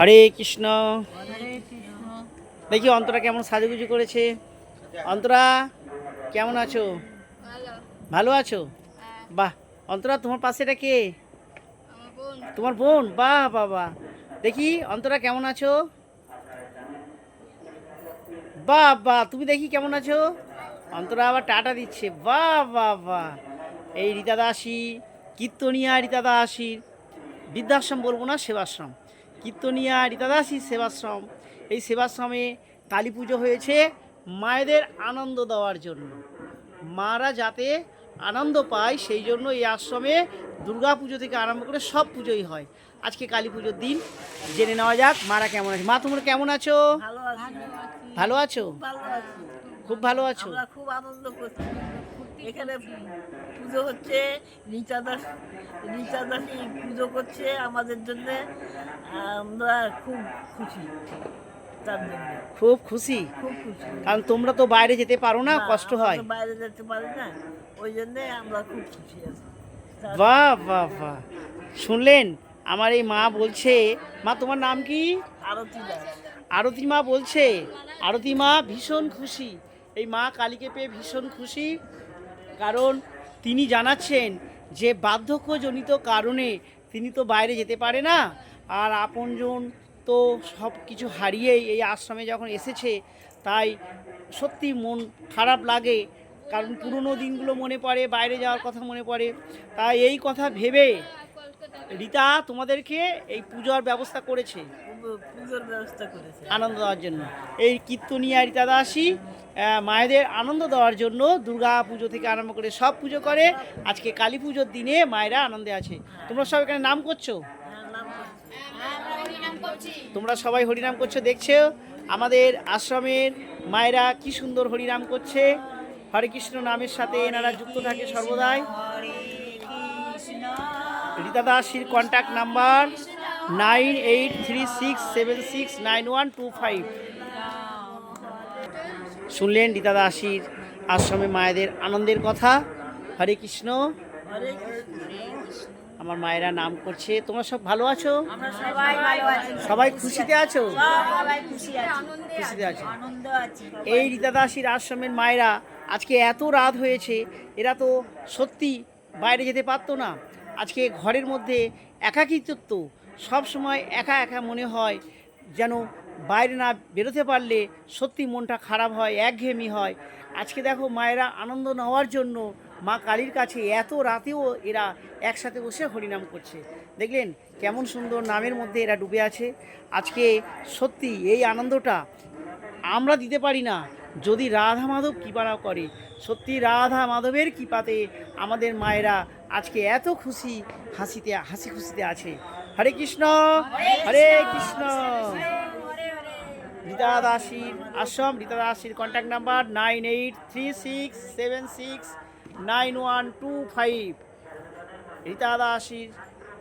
হরে কৃষ্ণ। দেখি অন্তরা কেমন সাজুগুজু করেছে। অন্তরা, কেমন আছো? ভালো আছো? বাহ, অন্তরা, তোমার পাশে এটা কে? তোমার বোন, বাহ বাহ দেখি, অন্তরা, কেমন আছো? বাহ বাহ, তুমি দেখি কেমন আছো? অন্তরা আবার টাটা দিচ্ছে। বাহ বাহ বাহ। এই রীতা দাসী কীর্তনিয়া রীতা দাসীর বৃদ্ধাশ্রম বলব না, সেবাশ্রম। কীর্তনিয়া রীতা দাসীর সেবাশ্রম। এই সেবাশ্রমে কালী পুজো হয়েছে মায়েদের আনন্দ দেওয়ার জন্য। মারা যাতে আনন্দ পায় সেই জন্য এই আশ্রমে দুর্গা পুজো থেকে আরম্ভ করে সব পুজোই হয়। আজকে কালী পুজোর দিন জেনে নেওয়া যাক মারা কেমন আছে। মা তোমরা কেমন আছো? ভালো আছো? খুব ভালো আছো। খুব আনন্দ করছি। এখানে পুজো হচ্ছে রিচা দাস রীতা দাসী পুজো করছে আমাদের জন্য। আমরা খুব খুশি তার জন্য। খুব খুশি? খুব খুশি। কারণ তোমরা তো বাইরে যেতে পারো না কষ্ট হয়। বাইরে যেতে পারি না ওই জন্যে আমরা খুব খুশি আছি। বাহ বাহ বাহ। শুনলেন আমার এই মা বলছে মা তোমার নাম কি? আরতি দাস। আরতি মা বলছে আরতি মা ভীষণ খুশি। এই মা কালীকে পেয়ে ভীষণ খুশি। কারণ তিনি জানাচ্ছেন যে বার্ধক্যজনিত কারণে তিনি তো বাইরে যেতে পারে না। আর আপনজন তো সব কিছু হারিয়েই এই আশ্রমে যখন এসেছে, তাই সত্যি মন খারাপ লাগে কারণ পুরনো দিনগুলো মনে পড়ে বাইরে যাওয়ার কথা মনে পড়ে। তাই এই কথা ভেবে রীতা তোমাদেরকে এই পূজার ব্যবস্থা করেছে। পুজো- পুজোর ব্যবস্থা করেছে। আনন্দ দেওয়ার জন্য। এই কীর্তনিয়া রীতা দাসী মায়েদের আনন্দ দেওয়ার জন্য দুর্গা পুজো থেকে আরম্ভ করে সব পুজো করে। আজকে কালী পুজোর দিনে মায়েরা আনন্দে আছে। তোমরা সব এখানে নাম করছি। তোমরা সবাই হরিনাম করছ দেখছ? আমাদের আশ্রমের মায়েরা কি সুন্দর হরিনাম করছে। হরে কৃষ্ণ নামের সাথে এনারা যুক্ত থাকে সর্বদাই। Rita দাসির contact number nine eight three six seven six nine one two five. শুনলেন রীতা দাসির আশ্রমে মায়েদের আনন্দের কথা। হরে কৃষ্ণ। আমার মায়েরা নাম করছে। তোমরা সব ভালো আছো? সবাই সবাই খুশিতে আছো? খুশি আছি। খুশিতে আছো? এই রীতা দাসীর আশ্রমের মায়েরা আজকে এত রাত হয়েছে এরা তো সত্যি বাইরে যেতে পারতো না। আজকে ঘরের মধ্যে একাকিত্ব সব সময় একা একা মনে হয় যেন বাইরে না বেরোতে পারলে সত্যি মনটা খারাপ হয় একঘেয়েমি হয়। আজকে দেখো মায়েরা আনন্দ নেওয়ার জন্য মা কালীর কাছে এত রাতেও এরা একসাথে বসে হরিনাম করছে। দেখলেন কেমন সুন্দর নামের মধ্যে এরা ডুবে আছে। আজকে সত্যি এই আনন্দটা আমরা দিতে পারি না। যদি রাধা মাধব কৃপারা করে সত্যি রাধা মাধবের কৃপাতে আমাদের মায়েরা আজকে এত খুশি হাসিতে হাসি খুশিতে আছে। হরে কৃষ্ণ হরে কৃষ্ণ। রীতা দাসীর আশ্রম রীতা দাসীর contact number nine eight three six seven six nine one two five Rita দাসীর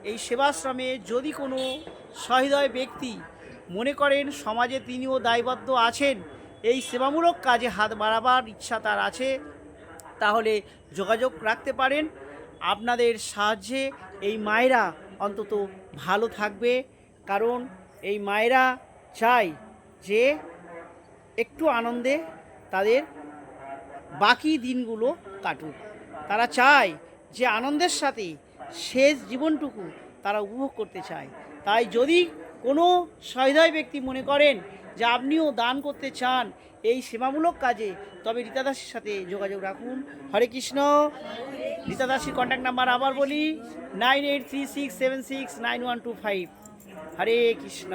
এই সেবাশ্রমে যদি কোনো সহৃদয় ব্যক্তি মনে করেন সমাজে তিনিও দায়বদ্ধ আছেন, এই সেবামূলক কাজে হাত বাড়াবার ইচ্ছা তার আছে, তাহলে যোগাযোগ রাখতে পারেন। আপনাদের সাহায্যে এই মায়েরা অন্তত ভালো থাকবে, কারণ এই মায়েরা চায় যে একটু আনন্দে তাদের বাকি দিনগুলো কাটুক। তারা চায় যে আনন্দের সাথে শেষ জীবনটুকু তারা উপভোগ করতে চায়। তাই যদি কোনো সহৃদয় ব্যক্তি মনে করেন যে আপনিও দান করতে চান এই সেবামূলক কাজে, তবে রীতা দাসের সাথে যোগাযোগ রাখুন। হরে কৃষ্ণ। রীতা দাসীর কন্ট্যাক্ট নাম্বার আবার বলি nine eight three six seven six nine one two five Hare Krishna.